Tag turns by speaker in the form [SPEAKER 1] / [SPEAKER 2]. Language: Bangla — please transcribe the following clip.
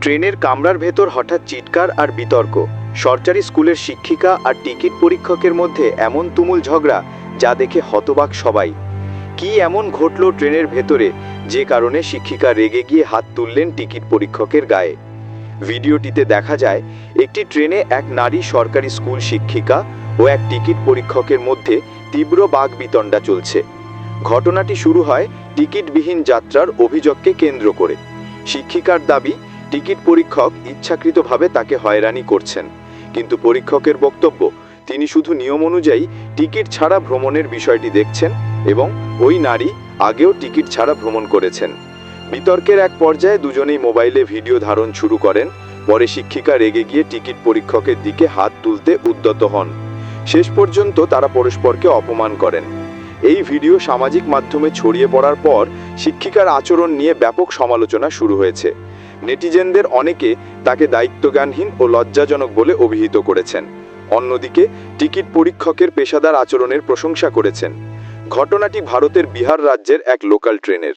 [SPEAKER 1] ট্রেনের কামরার ভেতর হঠাৎ চিৎকার আর বিতর্ক। সরকারি স্কুলের শিক্ষিকা আর টিকিট পরীক্ষকের মধ্যে এমন তুমুল ঝগড়া যা দেখে হতবাক সবাই। কি এমন ঘটল ট্রেনের ভেতরে? যে কারণে শিক্ষিকা রেগে গিয়ে হাত তুললেন টিকিট পরীক্ষকের গায়ে। ভিডিওটিতে দেখা যায়, একটি ট্রেনে এক নারী সরকারি স্কুল শিক্ষিকা ও এক টিকিট পরীক্ষকের মধ্যে তীব্র বাঘ বিতণ্ডা চলছে। ঘটনাটি শুরু হয় টিকিটবিহীন যাত্রার অভিযোগকে কেন্দ্র করে। শিক্ষিকার দাবি টিকিট পরীক্ষক ইচ্ছাকৃতভাবে তাকে হয়রানি করছেন। কিন্তু পরীক্ষকের বক্তব্য, তিনি শুধু নিয়ম অনুযায়ী টিকিট ছাড়া ভ্রমণের বিষয়টি দেখছেন এবং ওই নারী আগেও টিকিট ছাড়া ভ্রমণ করেছেন। বিতর্কের এক পর্যায়ে দুজনেই মোবাইলে ভিডিও ধারণ শুরু করেন। পরে শিক্ষিকা রেগে গিয়ে টিকিট পরীক্ষকের দিকে হাত তুলতে উদ্যত হন। শেষ পর্যন্ত তারা পরস্পরকে অপমান করেন। এই ভিডিও সামাজিক মাধ্যমে ছড়িয়ে পড়ার পর শিক্ষিকার আচরণ নিয়ে ব্যাপক সমালোচনা শুরু হয়েছে। নেটিজেনদের অনেকে তাকে দায়িত্বজ্ঞানহীন ও লজ্জাজনক বলে অভিহিত করেছেন। অন্যদিকে, টিকিট পরীক্ষকের পেশাদার আচরণের প্রশংসা করেছেন। ঘটনাটি ভারতের বিহার রাজ্যের এক লোকাল ট্রেনের।